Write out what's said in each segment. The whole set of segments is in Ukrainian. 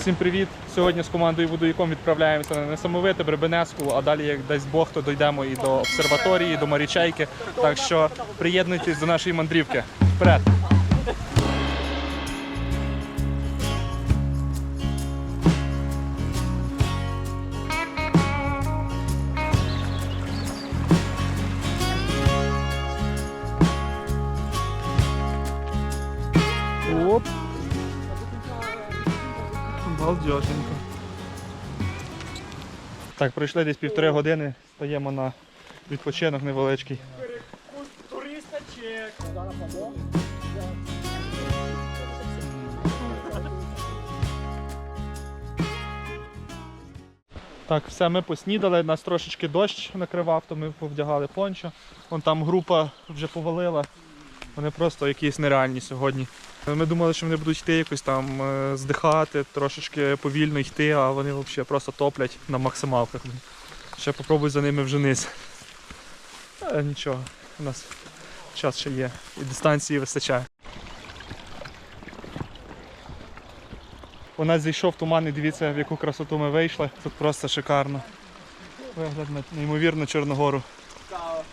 Усім привіт! Сьогодні з командою Водоїком відправляємося на несамовите Бребенеску, а далі, як дасть Бог, то дійдемо і до обсерваторії, і до Марічайки. Так що приєднуйтесь до нашої мандрівки. Вперед! Балдеженько. Так, пройшли десь півтори години, стаємо на відпочинок невеличкий. Так, все, ми поснідали, нас трошечки дощ накривав, то ми повдягали пончо. Вон там група вже повалила. Вони просто якісь нереальні сьогодні. Ми думали, що вони будуть йти якось там е, здихати, трошечки повільно йти, а вони взагалі просто топлять на максималках. Ще попробуй за ними вженись. Е, нічого, у нас час ще є і дистанції вистачає. У нас зійшов туман і дивіться, в яку красоту ми вийшли. Тут просто шикарно. Вигляд на неймовірну Чорногору.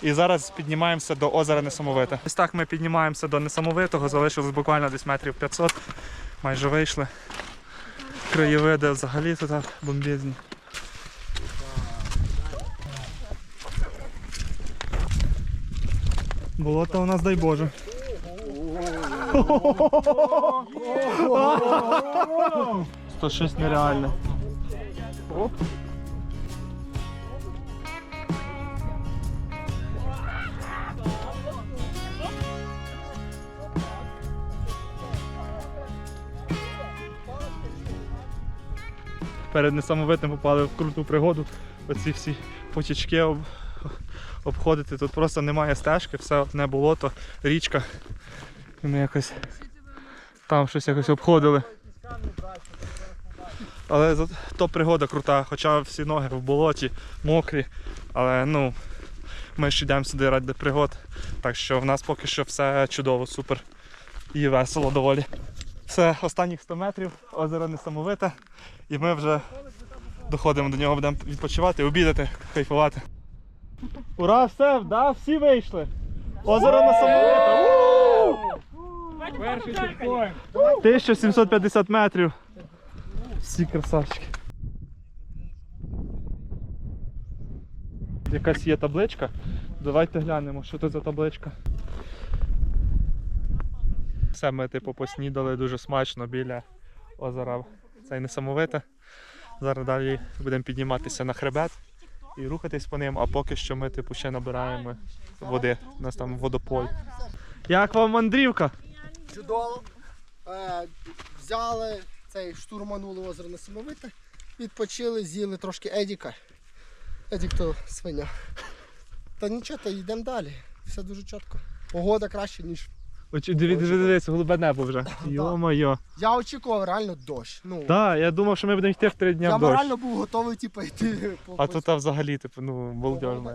І зараз піднімаємося до озера Несамовите. Ось так ми піднімаємося до Несамовитого, залишилось буквально десь метрів 500. Майже вийшли. Краєвиди взагалі тут бомбізні. Болото у нас дай Боже. Сто щось нереальне. Оп. Перед несамовитим попали в круту пригоду. Оці всі потічки об... обходити. Тут просто немає стежки, все одне болото, річка. І ми якось там щось якось обходили. Але то пригода крута, хоча всі ноги в болоті, мокрі. Але ну, ми ж йдемо сюди ради пригод. Так що в нас поки що все чудово, супер і весело доволі. Це останніх 100 метрів, озеро несамовите. І ми вже доходимо до нього, будемо відпочивати, обідати, кайфувати. Ура, все, да, всі вийшли. Озеро несамовите. Перший чекпоінт. 1750 метрів. Всі красавчики. Якась є табличка. Давайте глянемо, що це за табличка. Все, ми типу поснідали дуже смачно біля озера. Це несамовите. Зараз далі будемо підніматися на хребет і рухатись по ним, а поки що ми типу ще набираємо води. У нас там водопой. Як вам мандрівка? Чудово. Е, взяли цей штурманули озеро Несамовите, відпочили, з'їли трошки Едіка. Едік то свиня. Та нічого, та йдемо далі. Все дуже чітко. Погода краще, ніж. Дивіться, дивіться, голубе небо вже. Йо-моє. Я очікував реально дощ. Ну, Так, я думав, що ми будемо йти в три дня я в дощ. морально був готовий типу, йти по А по- тут взагалі, типу, ну, балдежно.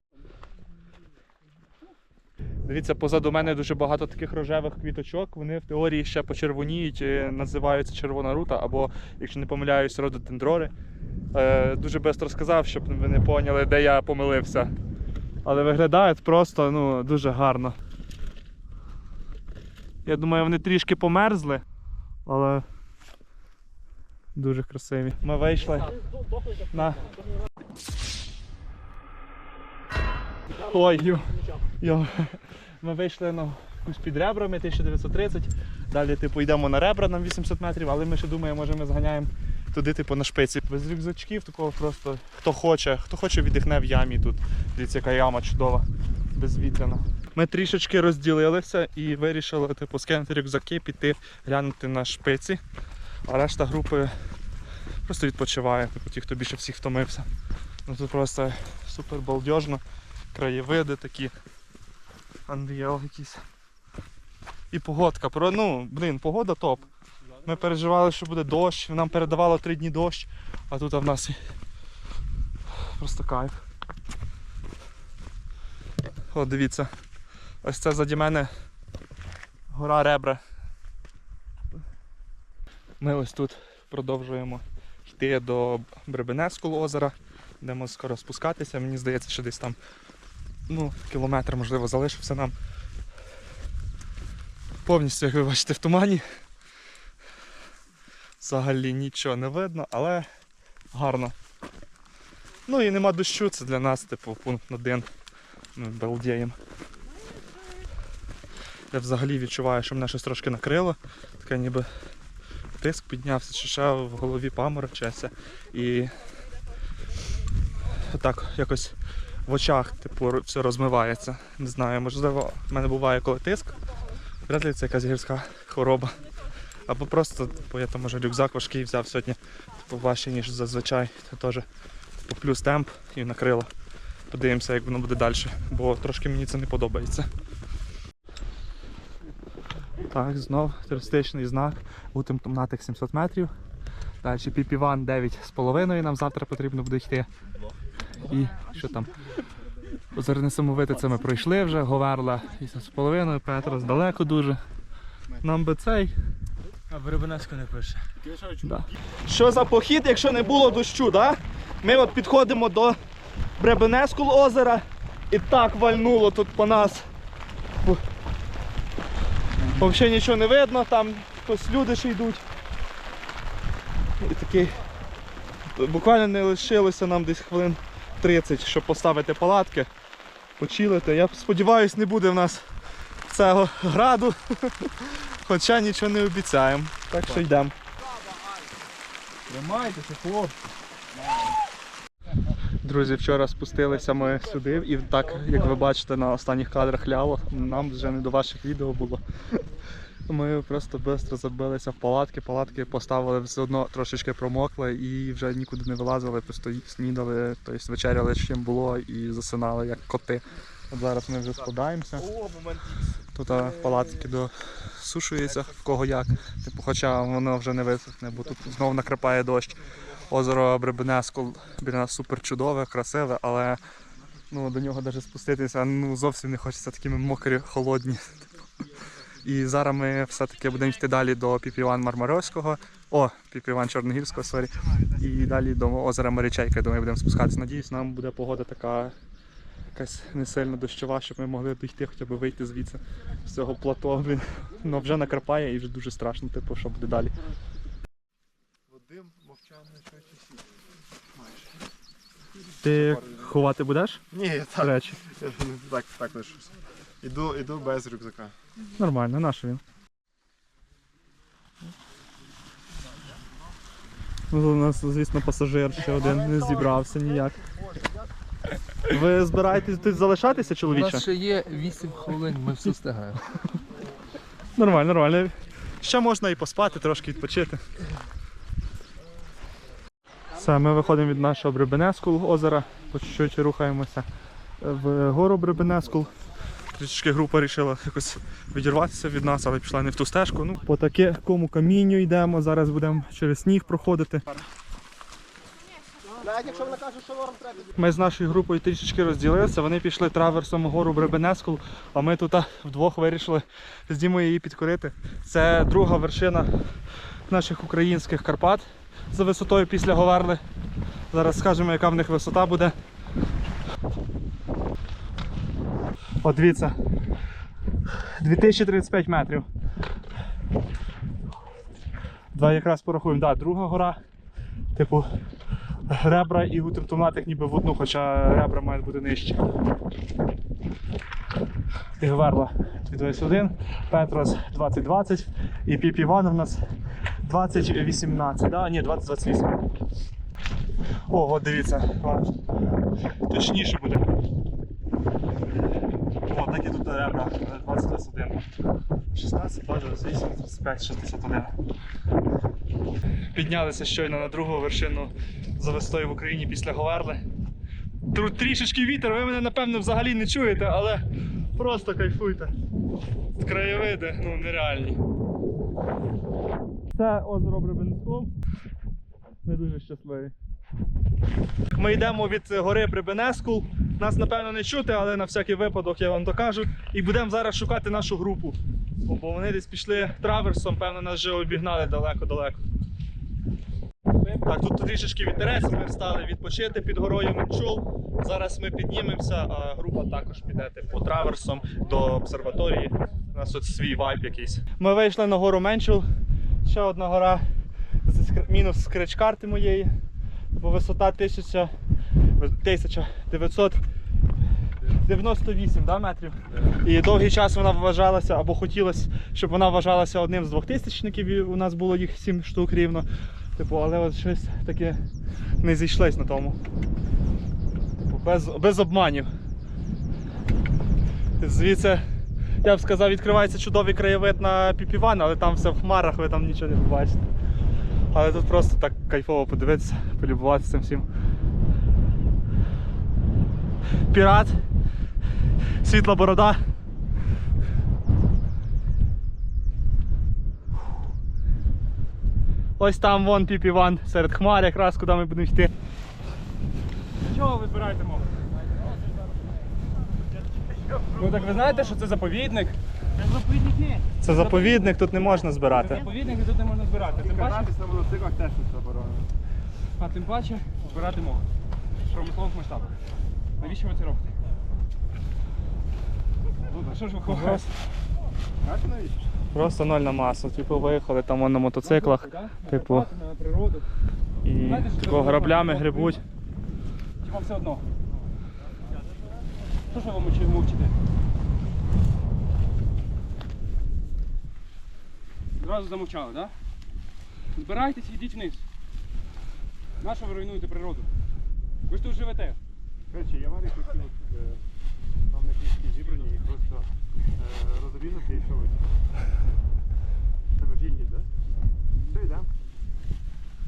Дивіться, позаду мене дуже багато таких рожевих квіточок. Вони в теорії ще почервоніють, е, називаються червона рута, або, якщо не помиляюсь, рододендрори. Е, дуже швидко сказав, щоб ви не поняли, де я помилився. Але виглядають просто ну, дуже гарно. Я думаю, вони трішки померзли, але дуже красиві. Ми вийшли на Ой, йо. йо. Ми вийшли на якусь під ребрами 1930. Далі типу, йдемо на ребра нам 800 метрів, але ми ще думаємо, може ми зганяємо туди, типу, на шпиці. Без рюкзачків, такого просто хто хоче, хто хоче віддихне в ямі тут. Дивіться, яка яма чудова, безвітряна. Ми трішечки розділилися і вирішили типу, скинути рюкзаки, піти глянути на шпиці, а решта групи просто відпочиває, типу, ті, хто більше всіх втомився. Ну тут просто супер балдежно краєвиди такі. Андріел якийсь. І погодка. Ну, блін, погода топ. Ми переживали, що буде дощ, нам передавало три дні дощ, а тут в нас просто кайф. От дивіться. Ось це заді мене гора Ребра. Ми ось тут продовжуємо йти до Бребенецького озера. Будемо скоро спускатися. Мені здається, що десь там ну, кілометр, можливо, залишився нам. Повністю, як ви бачите, в тумані. Взагалі нічого не видно, але гарно. Ну і нема дощу, це для нас, типу, пункт один. Ми балдіємо. Я взагалі відчуваю, що мене щось трошки накрило. Таке ніби тиск піднявся, чи ще в голові паморочиться. І так якось в очах типу, все розмивається. Не знаю, можливо, в мене буває коли тиск. Вряд ли це якась гірська хвороба. Або просто, типу, я там може рюкзак важкий взяв сьогодні, типу, важче, ніж зазвичай. Це теж типу, плюс темп і накрило. Подивимося, як воно буде далі, бо трошки мені це не подобається. Так, знов туристичний знак. Гутим Томнатик 700 метрів. Далі Піпіван 9,5 нам завтра потрібно буде йти. І що там? Озеро Несамовите це ми пройшли вже, Говерла 8,5, Петрос далеко дуже. Нам би цей. А Беребенецько не пише. Да. Що за похід, якщо не було дощу, да? Ми от підходимо до Бребенецького озера і так вальнуло тут по нас. Взагалі нічого не видно, там хтось люди ще йдуть. І такий. Буквально не лишилося нам десь хвилин 30, щоб поставити палатки, почилити. Я сподіваюся, не буде в нас цього граду. Хоча нічого не обіцяємо. Так що йдемо. Тримайтеся, хлопці. Друзі, вчора спустилися ми сюди, і так, як ви бачите, на останніх кадрах ляло, нам вже не до ваших відео було. Ми просто швидко забилися в палатки, палатки поставили все одно трошечки промокли і вже нікуди не вилазили, просто снідали, тобто вечеряли чим було і засинали як коти. От зараз ми вже складаємося. Тут палатки досушуються, в кого як. Типу, хоча воно вже не висохне, бо тут знову накрапає дощ. Озеро Бребенеску біля нас супер чудове, красиве, але ну, до нього навіть спуститися ну, зовсім не хочеться такими мокрі, холодні. І зараз ми все-таки будемо йти далі до Піпіван Мармарського, о, Піпіван Чорногірського, сорі, і далі до озера Марічейка, я думаю, будемо спускатися. Надіюсь, нам буде погода така якась не сильно дощова, щоб ми могли дійти, хоча б вийти звідси з цього плато. Ну вже накрапає і вже дуже страшно, типу, що буде далі. Вадим мовчаний часів. Ти ховати будеш? Ні, так, Речі. так, так лишусь. Іду, іду без рюкзака. Нормально, наш він. Ну, У нас, звісно, пасажир ще один не зібрався ніяк. Ви збираєтесь тут залишатися, У чоловіче? нас ще є 8 хвилин, ми все встигаємо. Нормально, нормально. Ще можна і поспати, трошки відпочити. Все, ми виходимо від нашого Бребенескул озера, по чуть-чуть рухаємося в гору Бребенескул. Трішки група вирішила якось відірватися від нас, але пішла не в ту стежку. Ну, по такому камінню йдемо, зараз будемо через сніг проходити. Ми з нашою групою трішечки розділилися. Вони пішли траверсом гору Бребенескул, а ми тут вдвох вирішили з Дімою її підкорити. Це друга вершина наших українських Карпат за висотою після Говерли. Зараз скажемо, яка в них висота буде. От дивіться. 2035 метрів. Два якраз порахуємо. Да, друга гора. Типу, ребра і гутертоматик ніби в одну, хоча ребра мають бути нижчі. І Гверла 21, Петрос 2020 і Піп Іван у нас 2018, да? Ні, 2028. О, от дивіться, точніше буде. О, такі тут ребра 2021. 16, 28, 35, 61 піднялися щойно на другу вершину за висотою в Україні після Говерли. Тут трішечки вітер, ви мене напевно взагалі не чуєте, але просто кайфуйте. Краєвиди, ну нереальні. Це озеро Бребенскул. Ми дуже щасливі. Ми йдемо від гори Бребенескул. Нас напевно не чути, але на всякий випадок я вам докажу. І будемо зараз шукати нашу групу. Бо вони десь пішли траверсом, певно, нас вже обігнали далеко-далеко. Так, тут трішечки вітерець, ми встали відпочити під горою Менчул. Зараз ми піднімемося, а група також піде типу траверсом до обсерваторії. У нас тут свій вайб якийсь. Ми вийшли на гору Менчул. Ще одна гора мінус скреч карти моєї. Бо висота 1000, 1998 да, метрів. І довгий час вона вважалася, або хотілося, щоб вона вважалася одним з двохтисячників. і У нас було їх 7 штук рівно. Типу, але от щось таке не зійшлось на тому. Типу, без, без обманів. Звідси, я б сказав, відкривається чудовий краєвид на Піпіван, але там все в хмарах, ви там нічого не побачите. Але тут просто так кайфово подивитися, полюбуватися цим всім. Пірат, світла борода. Ось там вон піпіван серед хмар, якраз куди ми будемо йти. Чого ви збираєте мову? Ну так ви знаєте, що це заповідник? Це заповідник, тут не можна збирати. Заповідник і тут не можна збирати. Тим паче, на мотоциклах теж тут заборонено. а тим паче збирати мох. В промислових масштабах. Навіщо ви це робите? Ну, що ж ви ховаєте? Знаєте навіщо? Просто ноль на масу. Типу виїхали там вон на мотоциклах. Типу, і тако граблями грибуть. Вам все одно? Що ж ви мовчите? Зразу замовчали, так? Да? Збирайтесь і йдіть вниз. Нащо ви руйнуєте природу? Ви ж тут живете. Речі, я варі хотів, на книжки зібрані, їх просто е, розрізати і що ви. Тебе ж їздять, так? Все, йдемо.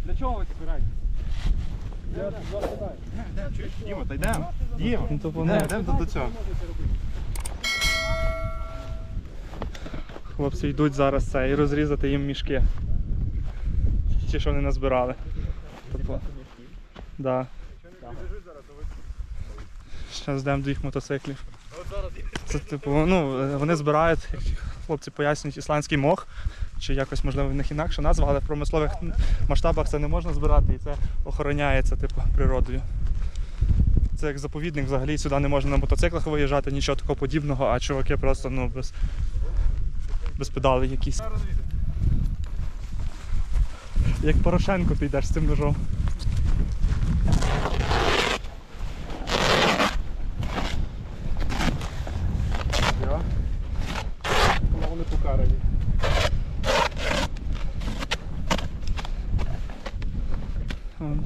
Для чого ви це збираєте? Діма, та йдемо. Діма, йдемо, йдемо до- цього. Хлопці йдуть зараз це і розрізати їм мішки. Ті, що вони назбирали. Типу. Да. Зараз йдемо до їх мотоциклів. Це типу, ну, вони збирають, хлопці пояснюють, ісландський мох, чи якось, можливо, в них інакша назва, але в промислових масштабах це не можна збирати і це охороняється типу, природою. Це як заповідник, взагалі сюди не можна на мотоциклах виїжджати, нічого такого подібного, а чуваки просто ну, без, без педалей якісь. Як Порошенко підеш з цим ножом. Я. Ну, Вони покарані. Вон.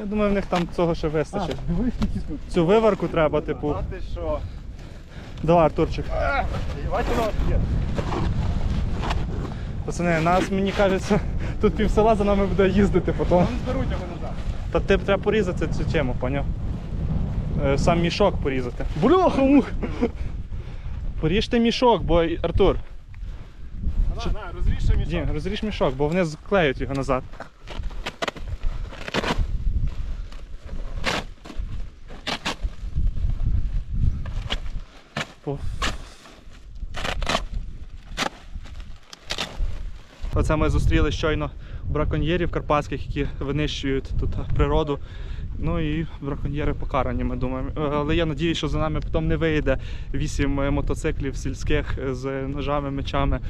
Я думаю, в них там цього ще вистачить. Цю виварку треба, типу. А ти що? Давай, Артурчик. Пацани, нас, мені кажеться, тут пів села за нами буде їздити потім. Вони зберуть його назад. Та ти треба порізати цю тему, поняв? Е, Сам мішок порізати. Бляха мух! Поріжте мішок, бо Артур, на, розріж мішок. Дім, розріж мішок, бо вони склеють його назад. По- Оце ми зустріли щойно браконьєрів карпатських, які винищують тут природу. Ну і браконьєри покарані, ми думаємо. Е, Але я надію, що за нами потім не вийде вісім е, мотоциклів сільських з ножами, мечами,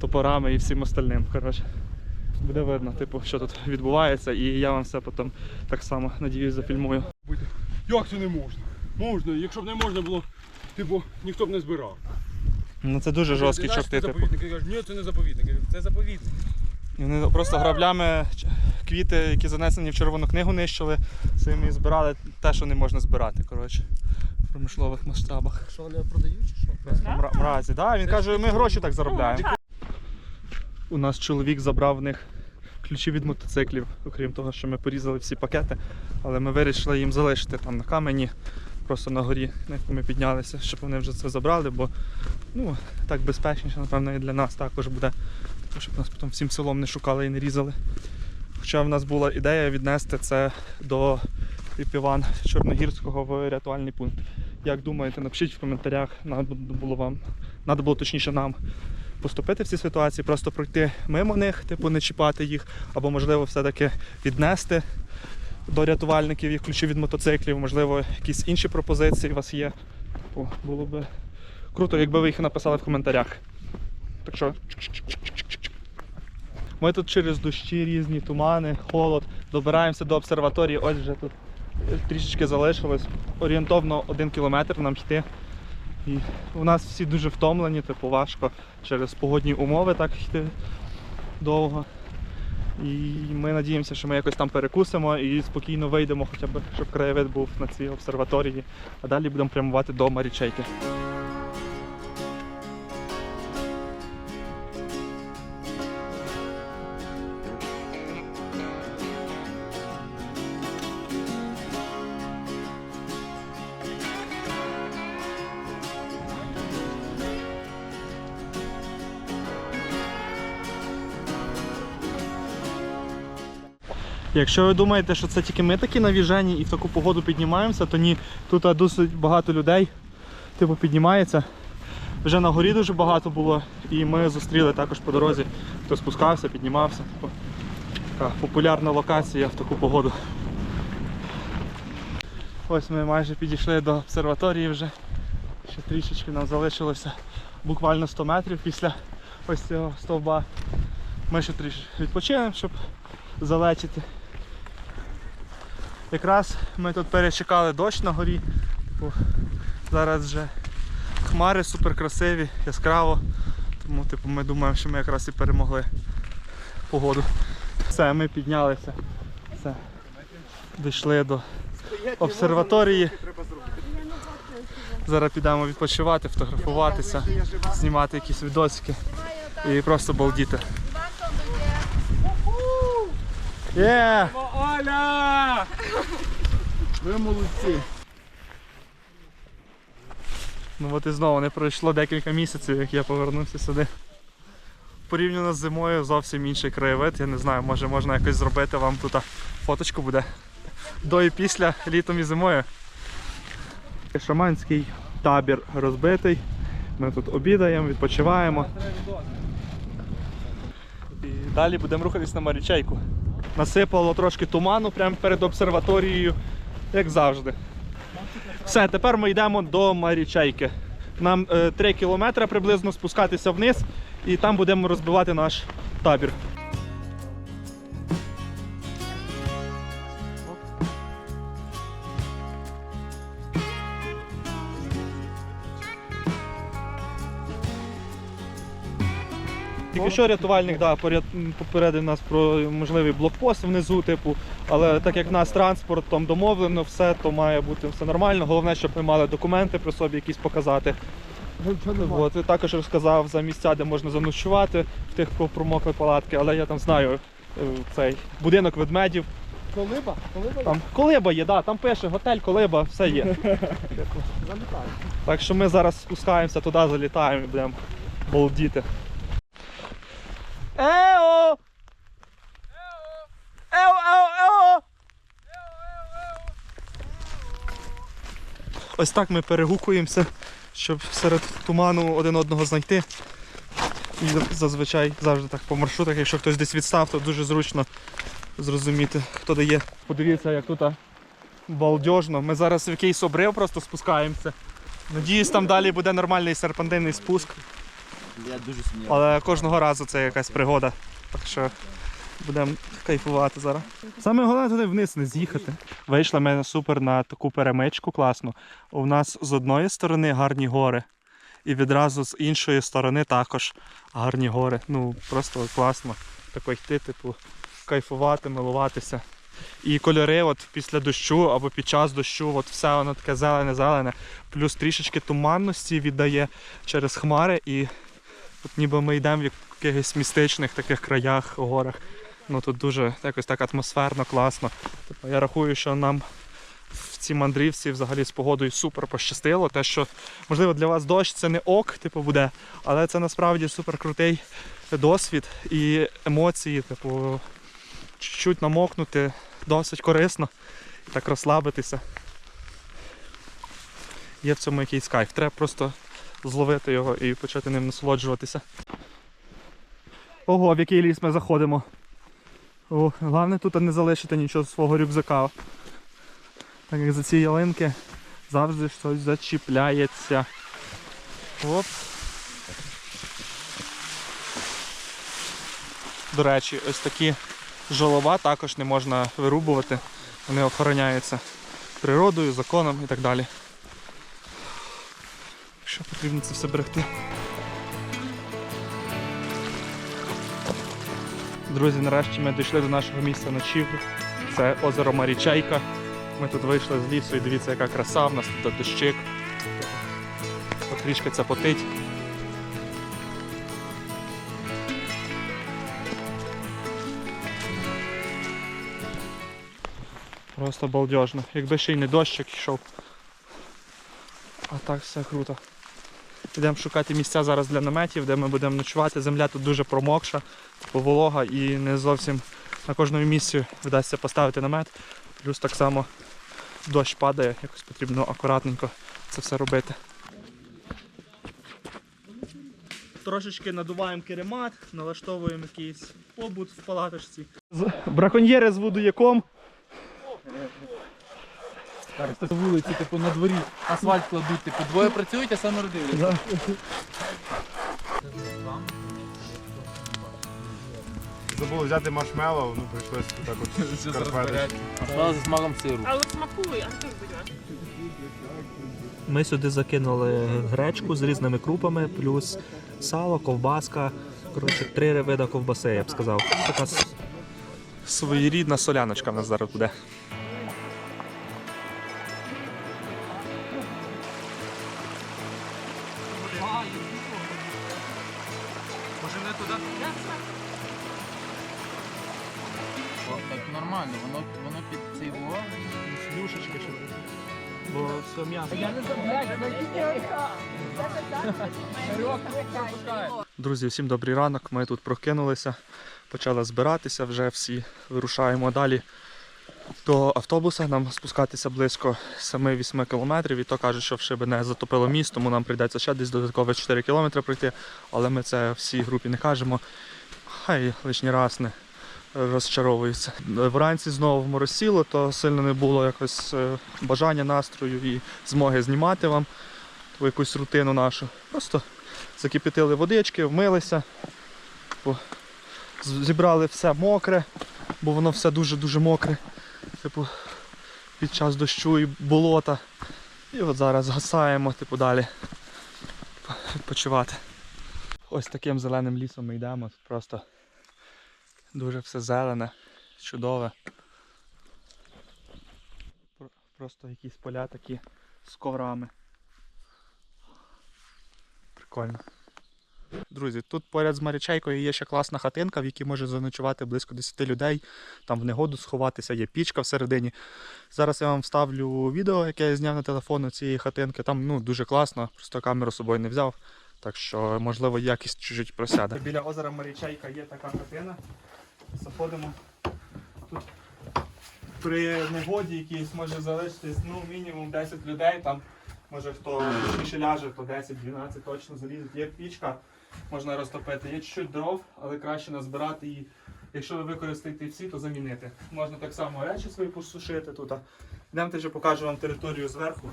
топорами і всім остальним. Коротше. Буде видно, типу, що тут відбувається, і я вам все потім так само надіюсь зафільмую. Як це не можна? Можна, якщо б не можна було, типу, ніхто б не збирав. Ну це дуже Ти знаєш, чорти, типу. заповідник. Я кажу, ні, це не заповідник. Я кажу, Це заповідник. І Вони просто граблями ч- квіти, які занесені в червону книгу, нищили, своїми і збирали те, що не можна збирати, коротше, в промислових масштабах. Що вони продають чи що? Мра- мразі. Да, він каже, ми гроші так заробляємо. У нас чоловік забрав в них ключі від мотоциклів, окрім того, що ми порізали всі пакети, але ми вирішили їм залишити там на камені, просто на горі, на яку ми піднялися, щоб вони вже це забрали, бо ну, так безпечніше, напевно, і для нас також буде, щоб нас потім всім селом не шукали і не різали. Хоча в нас була ідея віднести це до Піпіван Чорногірського в рятувальний пункт. Як думаєте, напишіть в коментарях, надо було вам, надо було точніше нам поступити в цій ситуації, просто пройти мимо них, типу не чіпати їх, або можливо все-таки віднести до рятувальників їх ключі від мотоциклів, можливо, якісь інші пропозиції у вас є. Типу, було б круто, якби ви їх написали в коментарях. Так що. Ми тут через дощі різні, тумани, холод, добираємося до обсерваторії. Ось вже тут трішечки залишилось. Орієнтовно один кілометр нам йти. І у нас всі дуже втомлені, типу важко через погодні умови так йти довго. І ми надіємося, що ми якось там перекусимо і спокійно вийдемо, хоча б щоб краєвид був на цій обсерваторії, а далі будемо прямувати до Марічейки. Якщо ви думаєте, що це тільки ми такі навіжені і в таку погоду піднімаємося, то ні, тут досить багато людей типу, піднімається. Вже на горі дуже багато було, і ми зустріли також по дорозі, хто спускався, піднімався. Типу, така популярна локація в таку погоду. Ось ми майже підійшли до обсерваторії вже. Ще трішечки нам залишилося буквально 100 метрів після ось цього стовба. Ми ще трішки відпочинемо, щоб залечити. Якраз ми тут перечекали дощ на горі. Типу, зараз вже хмари супер красиві, яскраво. Тому типу, ми думаємо, що ми якраз і перемогли погоду. Все, ми піднялися. Все. Дійшли до обсерваторії. Зараз підемо відпочивати, фотографуватися, знімати якісь відосики і просто балдіти. Є! Оля! Ви молодці. Ну от і знову не пройшло декілька місяців, як я повернувся сюди. Порівняно з зимою зовсім інший краєвид. Я не знаю, може можна якось зробити вам тут фоточку буде. До і після літом і зимою. Шаманський табір розбитий. Ми тут обідаємо, відпочиваємо. І далі будемо рухатись на Марічейку. Насипало трошки туману прямо перед обсерваторією, як завжди. Все, тепер ми йдемо до Марічайки. Нам е, 3 кілометри приблизно спускатися вниз, і там будемо розбивати наш табір. Тільки що рятувальник да, попередив нас про можливий блокпост внизу, типу, але так як в нас транспортом домовлено, все, то має бути все нормально. Головне, щоб ми мали документи при собі якісь показати. От, і також розказав за місця, де можна заночувати в тих, кого промокли палатки, але я там знаю е, цей будинок ведмедів. Колиба? Колиба? Там колиба є, да, там пише готель, колиба, все є. Так що ми зараз спускаємося туди, залітаємо і будемо балдіти. Ео! Ео, ео, ео! Ось так ми перегукуємося, щоб серед туману один одного знайти. І зазвичай завжди так по маршрутах, якщо хтось десь відстав, то дуже зручно зрозуміти, хто де є. Подивіться, як тут балдежно. Ми зараз в якийсь обрив просто спускаємося. Надіюсь, там далі буде нормальний серпантинний спуск. Я дуже сумніваюся. Але кожного разу це якась пригода. Так що будемо кайфувати зараз. Саме головне вниз не з'їхати. Вийшли ми супер на таку перемичку класну. У нас з одної сторони гарні гори, і відразу з іншої сторони також гарні гори. Ну просто класно. Тако йти, типу, кайфувати, милуватися. І кольори, от після дощу або під час дощу, от все воно таке зелене-зелене, плюс трішечки туманності віддає через хмари і От ніби ми йдемо в якихось містичних таких краях, горах. Ну тут дуже якось так атмосферно, класно. Тобто я рахую, що нам в цій мандрівці взагалі з погодою супер пощастило. Те, що можливо для вас дощ це не ок, типу, буде, але це насправді супер крутий досвід і емоції, типу, чуть-чуть намокнути, досить корисно, так розслабитися. Є в цьому якийсь кайф. Треба просто зловити його і почати ним насолоджуватися. Ого, в який ліс ми заходимо. О, головне тут не залишити нічого з свого рюкзака. Так як за ці ялинки завжди щось зачіпляється. Оп. До речі, ось такі жолоба також не можна вирубувати. Вони охороняються природою, законом і так далі. Що потрібно це все берегти. Друзі, нарешті ми дійшли до нашого місця ночівлі. Це озеро Марічайка. Ми тут вийшли з лісу і дивіться, яка краса, в нас тут дощик. Потрішки це потить. Просто балдежно. Якби ще й не дощик йшов. А так все круто. Йдемо шукати місця зараз для наметів, де ми будемо ночувати. Земля тут дуже промокша, типу волога і не зовсім на кожному місці вдасться поставити намет. Плюс так само дощ падає, якось потрібно акуратненько це все робити. Трошечки надуваємо керемат, налаштовуємо якийсь побут в палаточці. Браконьєри з водояком. Зараз вулиці, типу, на дворі асфальт кладуть, типу, двоє працюють, а саме дивляться. Забули взяти маршмеллоу, ну прийшлось так от шкарпеточки. А з смаком сиру. Але смакує, а ти будь Ми сюди закинули гречку з різними крупами, плюс сало, ковбаска. Коротше, три вида ковбаси, я б сказав. Така с- Своєрідна соляночка в нас зараз буде. Все м'ясо. Друзі, всім добрий ранок. Ми тут прокинулися, почали збиратися, вже всі вирушаємо далі до автобуса. Нам спускатися близько 7-8 кілометрів. І то кажуть, що в Шибене затопило міст, тому нам прийдеться ще десь додатково 4 кілометри пройти. Але ми це всій групі не кажемо. Хай лишній раз не розчаровуються. Вранці знову моросіло, то сильно не було якось е, бажання, настрою і змоги знімати вам якусь рутину нашу. Просто закипятили водички, вмилися, зібрали все мокре, бо воно все дуже-дуже мокре. Типу, під час дощу і болота. І от зараз згасаємо, типу, далі відпочивати. Ось таким зеленим лісом ми йдемо. Просто дуже все зелене, чудове. Просто якісь поля такі з коврами. Прикольно. Друзі, тут поряд з Марічейкою є ще класна хатинка, в якій може заночувати близько 10 людей. Там в негоду сховатися, є пічка всередині. Зараз я вам вставлю відео, яке я зняв на телефон цієї хатинки. Там ну, дуже класно, просто камеру з собою не взяв. Так що, можливо, якість чуть просяде. Біля озера Марічейка є така хатина. Заходимо. Тут при негоді якійсь може залишитись ну, мінімум 10 людей. Там може хто більше ляже, то 10-12 точно залізуть. Є пічка, можна розтопити. Є чуть-чуть дров, але краще назбирати і якщо ви використаєте всі, то замінити. Можна так само речі свої посушити тут. Йдемте вже покажу вам територію зверху.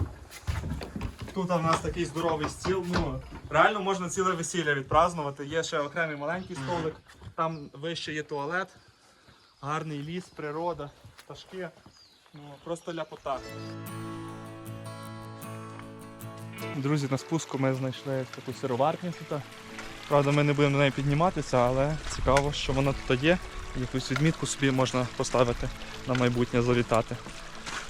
Тут у нас такий здоровий стіл. Ну, реально можна ціле весілля відпразнувати. Є ще окремий маленький столик, там вище є туалет, гарний ліс, природа, пташки. Ну, просто ляпота. Друзі, на спуску ми знайшли таку сироварню тут. Правда, ми не будемо до неї підніматися, але цікаво, що вона тут є. Якусь відмітку собі можна поставити на майбутнє завітати.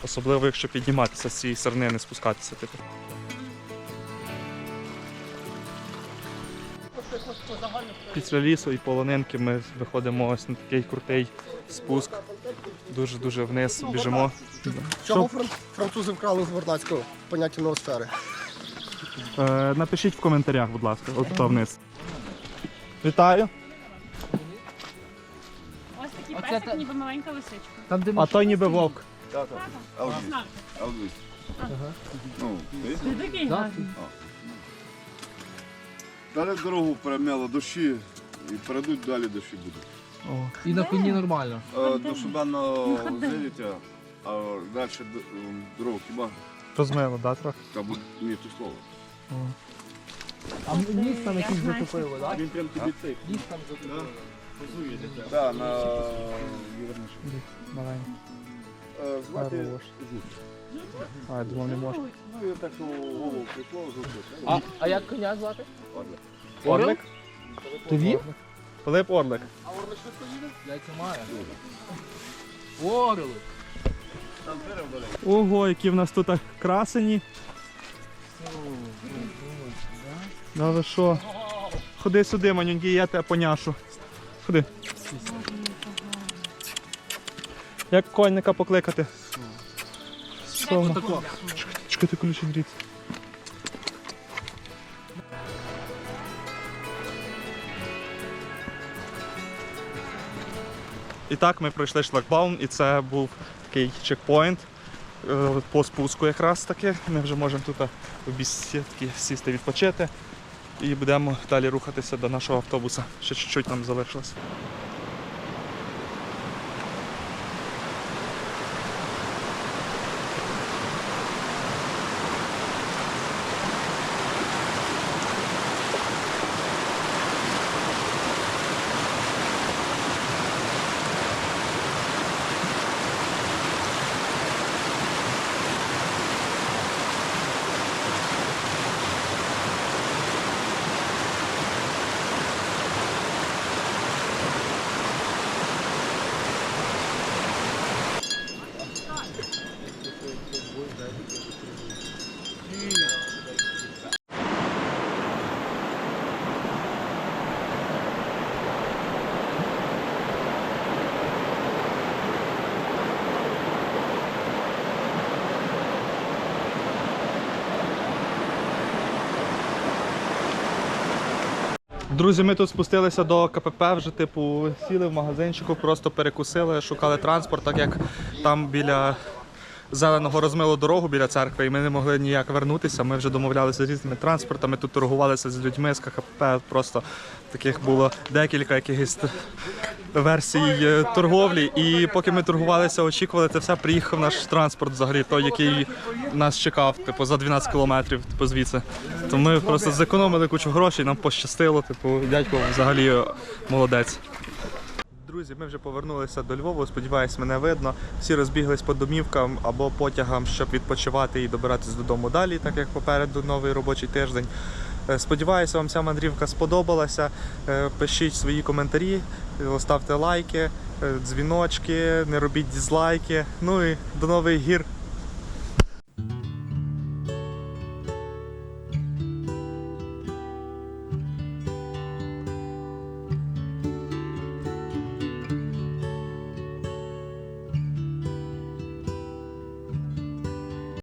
Особливо, якщо підніматися з цієї сирнини, спускатися. Типу. Після лісу і полонинки ми виходимо ось на такий крутий спуск. Дуже-дуже вниз біжимо. Чого французи вкрали з Горнацького поняття ноосфери? Е, напишіть в коментарях, будь ласка, от хто вниз. Вітаю. Ось такий песик, та- ніби маленька лисичка. Там, де А той ніби вовк. Знак. Ну, ти? Ти такий гарний. Далі дорогу перемяло дощі, І перейдуть далі дощі будуть. О. І на коні нормально. Е, До Шубана зайдете, а далі д- м, дорогу хіба? Розмило, да, трохи? Та буде ні, то слово. А ніс там якийсь затопило, так? Він прям тобі цей. Ніс там затопило. Так, на Маленький. Е, звати Хорош. А, я думав, не можна. Ну, я так що голову приклав, А, а як коня звати? Орлик? То він? Пилип Орлик. Яйця має. Орли. Ого, які в нас тут красені. Да ви що? Ходи сюди, манюньки, я тебе поняшу. Ходи. Як конника покликати? Що? Чекай, ти ключі гріться. І так ми пройшли шлагбаум, і це був такий чекпоінт е, по спуску якраз таки. Ми вже можемо тут в бісідки сісти відпочити і будемо далі рухатися до нашого автобуса. Ще чуть-чуть нам залишилось. Друзі, ми тут спустилися до КПП, вже типу сіли в магазинчику, просто перекусили, шукали транспорт, так як там біля зеленого розмило дорогу біля церкви, і ми не могли ніяк вернутися. Ми вже домовлялися з різними транспортами, тут торгувалися з людьми з КПП. Просто таких було декілька якихось версій е, торговлі. І поки ми торгувалися, очікували це все, приїхав наш транспорт взагалі, той, який нас чекав, типу, за 12 кілометрів, типу, звідси. То ми просто зекономили кучу грошей, нам пощастило, типу, дядько взагалі е, молодець. Друзі, ми вже повернулися до Львова. Сподіваюсь, мене видно. Всі розбіглись по домівкам або потягам, щоб відпочивати і добиратись додому далі, так як попереду новий робочий тиждень. Е, Сподіваюся, вам ця мандрівка сподобалася. Е, Пишіть свої коментарі, е, ставте лайки, дзвіночки, не робіть дізлайки. Ну і до нових гір.